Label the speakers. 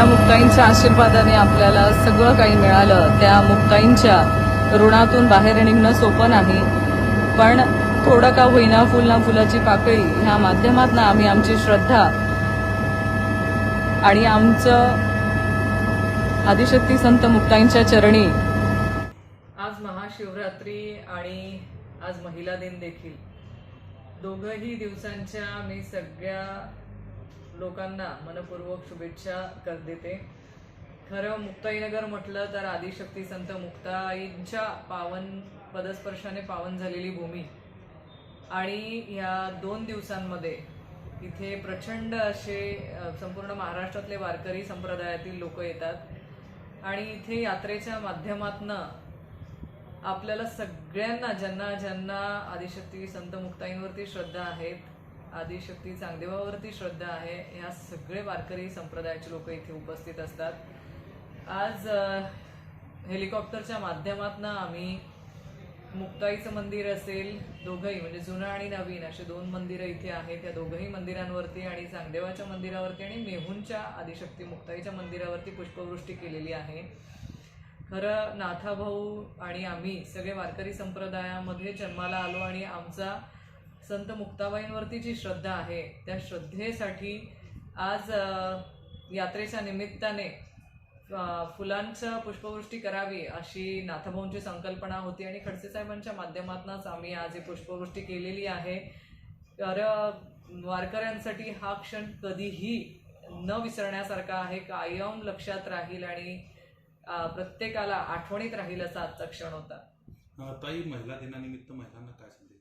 Speaker 1: ज्या मुक्ताईंच्या आशीर्वादाने आपल्याला सगळं काही मिळालं. त्या मुक्ताईंच्या ऋणातून बाहेर निघणं सोपं नाही. पण थोडं का होईना फुल ना फुलाची पाकळी ह्या माध्यमातून आम्ही आमची श्रद्धा आणि आमचं आदिशक्ती संत मुक्ताईंच्या चरणी आज महाशिवरात्री आणि आज महिला दिन देखील. दोघही दिवसांच्या मी सगळ्या लोकांना मनपूर्वक शुभेच्छा कर देते. खरं मुक्ताईनगर म्हटलं तर आदिशक्ती संत मुक्ताईंच्या पावन पदस्पर्शाने पावन झालेली भूमी. आणि ह्या दोन दिवसांमध्ये इथे प्रचंड असे संपूर्ण महाराष्ट्रातले वारकरी संप्रदायातील लोक येतात. आणि इथे यात्रेच्या माध्यमातनं आपल्याला सगळ्यांना ज्यांना ज्यांना आदिशक्ती संत मुक्ताईंवरती श्रद्धा आहेत आदिशक्ती चांगदेवावरती श्रद्धा आहे. ह्या सगळे वारकरी संप्रदायाचे लोक इथे उपस्थित असतात. आज हेलिकॉप्टरच्या माध्यमातून आम्ही मुक्ताईचं मंदिर असेल दोघंही म्हणजे जुनं आणि नवीन असे दोन मंदिरं इथे आहेत. या दोघंही मंदिरांवरती आणि चांगदेवाच्या मंदिरावरती आणि मेहूनच्या आदिशक्ती मुक्ताईच्या मंदिरावरती पुष्पवृष्टी केलेली आहे. खरं नाथाभाऊ आणि आम्ही सगळे वारकरी संप्रदायामध्ये जन्माला आलो आणि आमचा संत मुक्ताबाईंवरती जी श्रद्धा आहे त्या श्रद्धेसाठी आज यात्रेच्या निमित्ताने फुलांचं पुष्पवृष्टी करावी अशी नाथभाऊंची संकल्पना होती आणि खडसे साहेबांच्या माध्यमातूनच आम्ही आज ही पुष्पवृष्टी केलेली आहे. तर वारकऱ्यांसाठी हा क्षण कधीही न विसरण्यासारखा आहे. कायम लक्षात राहील आणि प्रत्येकाला आठवणीत राहील असा आजचा क्षण होता.
Speaker 2: ताई महिला दिनानिमित्त महिलांना काय संदेश?